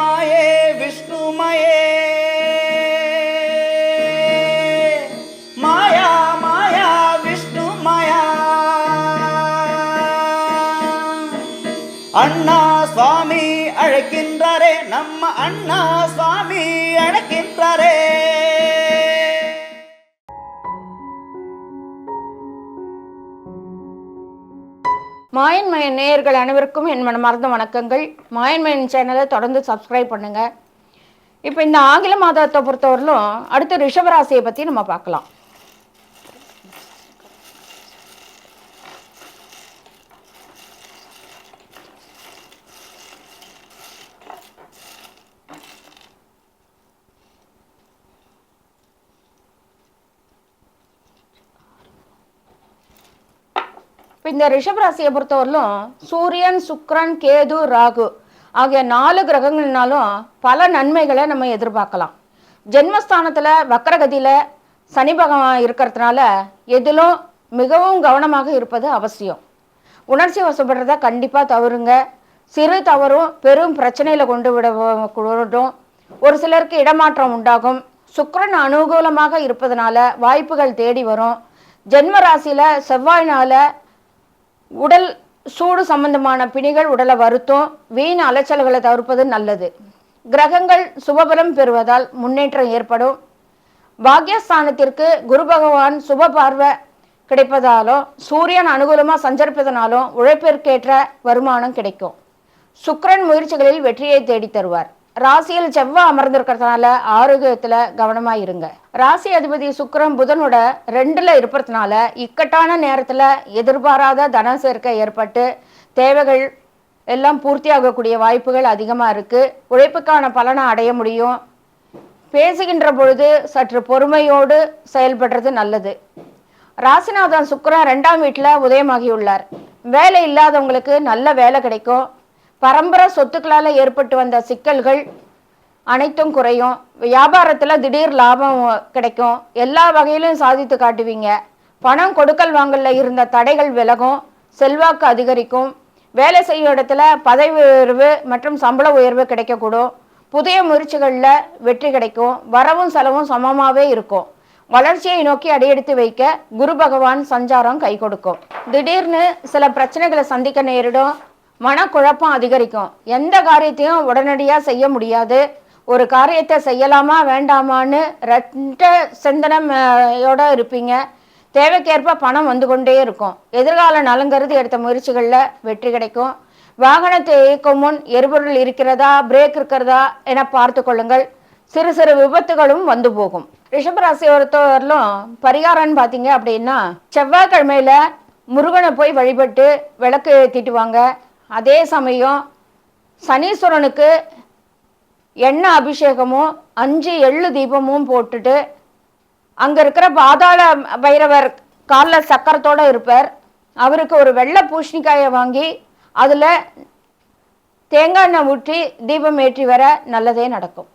मये विष्णुमये माया माया विष्णुमया अण्णा स्वामी अळकिन्द्ररे नम्म अण्णा स्वामी अळकिन्द्ररे மாயன்மயன் நேயர்கள் அனைவருக்கும் என் மனமார்ந்த வணக்கங்கள். மாயன்மயன் சேனலை தொடர்ந்து சப்ஸ்கிரைப் பண்ணுங்கள் இப்போ இந்த ஆங்கில மாதத்தை பொறுத்தவரையிலும் அடுத்து ரிஷபராசியை பற்றி நம்ம பார்க்கலாம். இப்போ இந்த ரிஷபராசியை பொறுத்தவரையிலும் சூரியன் சுக்ரன் கேது ராகு ஆகிய நாலு கிரகங்கள்னாலும் பல நன்மைகளை நம்ம எதிர்பார்க்கலாம். ஜென்மஸ்தானத்தில் வக்கரகதியில் சனி பகவான் இருக்கிறதுனால எதிலும் மிகவும் கவனமாக இருப்பது அவசியம். உணர்ச்சி வசப்படுறத கண்டிப்பாக தவறுங்க. சிறு தவறும் பெரும் பிரச்சனையில் கொண்டு விட ஒரு சிலருக்கு இடமாற்றம் உண்டாகும். சுக்கரன் அனுகூலமாக இருப்பதனால வாய்ப்புகள் தேடி வரும். ஜென்ம ராசியில் செவ்வாயினால் உடல் சூடு சம்பந்தமான பிணிகள் உடலை வருத்தம் வீண் அலைச்சல்களை தவிர்ப்பது நல்லது. கிரகங்கள் சுபபலம் பெறுவதால் முன்னேற்றம் ஏற்படும். பாக்யஸ்தானத்திற்கு குரு பகவான் சுப பார்வை கிடைப்பதாலும் சூரியன் அனுகூலமாக சஞ்சரிப்பதனாலும் உழைப்பிற்கேற்ற வருமானம் கிடைக்கும். சுக்கரன் முயற்சிகளில் வெற்றியை தேடித் தருவார். ராசியில் செவ்வாய் அமர்ந்திருக்கிறதுனால ஆரோக்கியத்துல கவனமா இருங்க ராசி அதிபதி சுக்கிரன் புதனோட ரெண்டுல இருப்பதுனால இக்கட்டான நேரத்துல எதிர்பாராத தன சேர்க்கை ஏற்பட்டு தேவைகள் எல்லாம் பூர்த்தியாகக்கூடிய வாய்ப்புகள் அதிகமா இருக்கு. உழைப்புக்கான பலனை அடைய முடியும். பேசுகின்ற பொழுது சற்று பொறுமையோடு செயல்படுறது நல்லது. ராசிநாதன் சுக்கிரன் ரெண்டாம் வீட்டில் உதயமாகியுள்ளார். வேலை இல்லாதவங்களுக்கு நல்ல வேலை கிடைக்கும். பரம்பரை சொத்துக்களால் ஏற்பட்டு வந்த சிக்கல்கள் அனைத்தும் குறையும். வியாபாரத்தில் திடீர் லாபம் கிடைக்கும். எல்லா வகையிலும் சாதித்து காட்டுவீங்க. பணம் கொடுக்கல் வாங்கலில் இருந்த தடைகள் விலகும். செல்வாக்கு அதிகரிக்கும். வேலை செய்யும் இடத்துல பதவி உயர்வு மற்றும் சம்பள உயர்வு கிடைக்கக்கூடும். புதிய முயற்சிகளில் வெற்றி கிடைக்கும். வரவும் செலவும் சமமாகவே இருக்கும். வளர்ச்சியை நோக்கி அடியெடுத்து வைக்க குரு பகவான் சஞ்சாரம் கை கொடுக்கும். திடீர்னு சில பிரச்சனைகளை சந்திக்க நேரிடும். மனக்குழப்பம் அதிகரிக்கும். எந்த காரியத்தையும் உடனடியாக செய்ய முடியாது. ஒரு காரியத்தை செய்யலாமா வேண்டாமான்னு ரெட்ட சிந்தனையோட இருப்பீங்க. தேவைக்கேற்ப பணம் வந்து கொண்டே இருக்கும். எதிர்கால நலங்கருதி எடுத்த முயற்சிகளில் வெற்றி கிடைக்கும். வாகனத்தை இயக்கும் முன் எரிபொருள் இருக்கிறதா பிரேக் இருக்கிறதா என பார்த்து கொள்ளுங்கள். சிறு சிறு விபத்துகளும் வந்து போகும். ரிஷபராசி ஒருத்தவரிலும் பரிகாரம்னு பார்த்தீங்க அப்படின்னா செவ்வாய்க்கிழமையில முருகனை போய் வழிபட்டு விளக்கு ஏற்றிட்டு வாங்க. அதே சமயம் சனீஸ்வரனுக்கு எண்ணெய் அபிஷேகமும் அஞ்சு எள்ளு தீபமும் போட்டுட்டு அங்கே இருக்கிற பாதாள பைரவர் காலில் சக்கரத்தோடு இருப்பார். அவருக்கு ஒரு வெள்ளை பூஷணிக்காயை வாங்கி அதில் தேங்காய் எண்ணெய் ஊற்றி தீபம் ஏற்றி வர நல்லதே நடக்கும்.